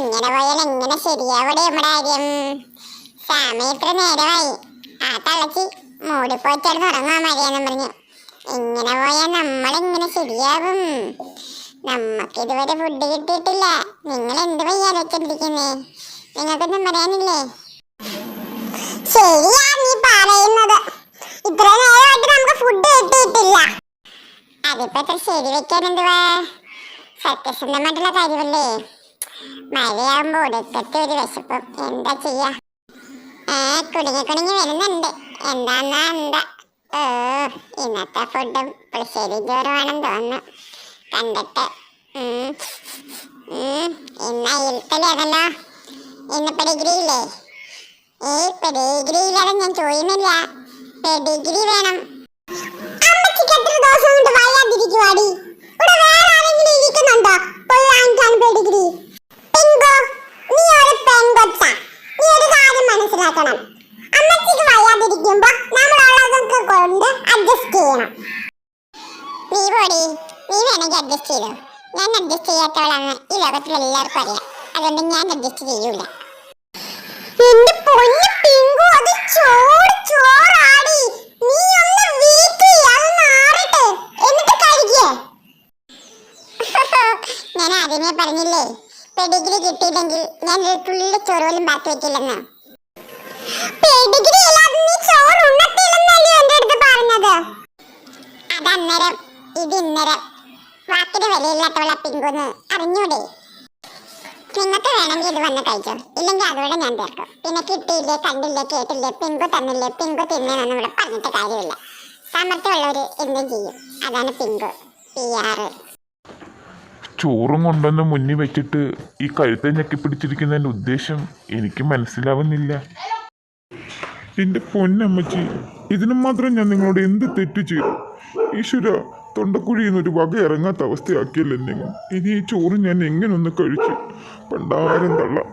ഇങ്ങനെ പോയാൽ എങ്ങനെ ശരിയാവിടെ നമ്മുടെ കാര്യം? സമയം ഇത്ര നേരമായി. ആ തളച്ചി പോയിട്ട് തുടങ്ങാൻ മതിയെന്നും പറഞ്ഞു. ഇങ്ങനെ പോയാൽ നമ്മളിങ്ങനെ ശരിയാകും നമുക്ക് ഇതുവരെ ഫുഡ് കിട്ടിയിട്ടില്ല. നിങ്ങൾ എന്ത് വയ്യാലോചിച്ചിരിക്കുന്നേ നിങ്ങൾക്കൊന്നും പറയാനില്ലേ? ശരിയാ നീ പറയുന്നത്. ഇത്ര നേരമായിട്ട് നമുക്ക് ഫുഡ് കിട്ടിയിട്ടില്ല. അതിപ്പോ ശരി വെക്കാൻ എന്തുവാ? സത്യസന്ധമായിട്ടുള്ള കാര്യമല്ലേ? മഴയാകുമ്പോ ഒടുക്കത്തെ ഒരു വിശപ്പും. എന്താ ചെയ്യാ? ഏ കുടുങ്ങി കുടുങ്ങി വരുന്നുണ്ട്. എന്താന്നാ എന്താ? ഏ ഇന്നത്തെ ഫുഡും പുളിശ്ശേരി ചോറുമാണെന്ന് തോന്നുന്നു. കണ്ടിട്ട്. ഇന്ന ഉം, ഇന്ന് അയൽത്തലേതല്ലോ ഇന്ന് പെഡിഗ്രി ഇല്ലേ ഈ പെഡിഗ്രിയില്ലാതെ ഞാൻ ചോദിക്കുന്നില്ല പെഡിഗ്രി വേണം വയ്യാതിരിക്കുവാടി ഇവിടെ വേറെ ആരെങ്കിലും ഇരിക്കുന്നുണ്ടോ പോയി വാങ്ങിക്കാൻ പെഡിഗ്രി പിങ്കോ നീ ഒരു പെൺകൊച്ച നീ ഒരു മനസ്സിലാക്കണം അമ്മച്ചിക്ക് വയ്യാതിരിക്കുമ്പോ നമ്മളുള്ളതൊക്കെ കൊണ്ട് അഡ്ജസ്റ്റ് ചെയ്യണം. നീ പോടി. നീ വേണമെങ്കിൽ അഡ്ജസ്റ്റ് ചെയ്തു. ഞാൻ അഡ്ജസ്റ്റ് ചെയ്യാത്തവളാണ് ഈ ലോകത്തിൽ എല്ലാവർക്കും അറിയാം. അതുകൊണ്ട് ഞാൻ അഡ്ജസ്റ്റ് ചെയ്യൂല. പൊന്നു പിങ്കു അത് നീ എന്നിട്ട് ഞാൻ ആദ്യമേ പറഞ്ഞില്ലേ പെഡിഗ്രി കിട്ടിയില്ലെങ്കിൽ ഞാൻ ഒരു തുള്ളി ചോറ് പോലും ബാക്കി വെക്കില്ലെന്ന്? അതന്നേരം ഇത് ഇന്നേരം വാക്കിന് വിലയില്ലാത്തവളെ പിങ്കുന്ന്. അറിഞ്ഞൂടെ? നിങ്ങൾക്ക് വേണമെങ്കിൽ ഇത് വന്ന് കഴിച്ചോ. ഇല്ലെങ്കിൽ അതോടെ ഞാൻ തീർക്കും. പിന്നെ കിട്ടിയില്ലേ കണ്ടില്ലേ കേട്ടില്ലേ പിങ്കു തന്നില്ലേ പിങ്കു തിന്നേന്നൊന്നും ഇവിടെ പറഞ്ഞിട്ട് കാര്യമില്ല. സാമർത്ഥ്യമുള്ളവര് എന്തും ചെയ്യും. അതാണ് പിങ്കു. പി ആറ് ചോറും കൊണ്ടുവന്ന് മുന്നിൽ വെച്ചിട്ട് ഈ കഴുത്തെ ഞെക്കി പിടിച്ചിരിക്കുന്നതിന്റെ ഉദ്ദേശം എനിക്ക് മനസ്സിലാവുന്നില്ല. എന്റെ പൊന്നമ്മച്ചി ഇതിന് മാത്രം ഞാൻ നിങ്ങളോട് എന്ത് തെറ്റ് ചെയ്തു? ഈശ്വര തൊണ്ടക്കുഴിയിൽ നിന്ന് ഒരു വക ഇറങ്ങാത്ത അവസ്ഥയാക്കിയല്ലേ ഇനി ഈ ചോറ് ഞാൻ എങ്ങനെ ഒന്ന് കഴിച്ചു? പണ്ടാരം തള്ളാം.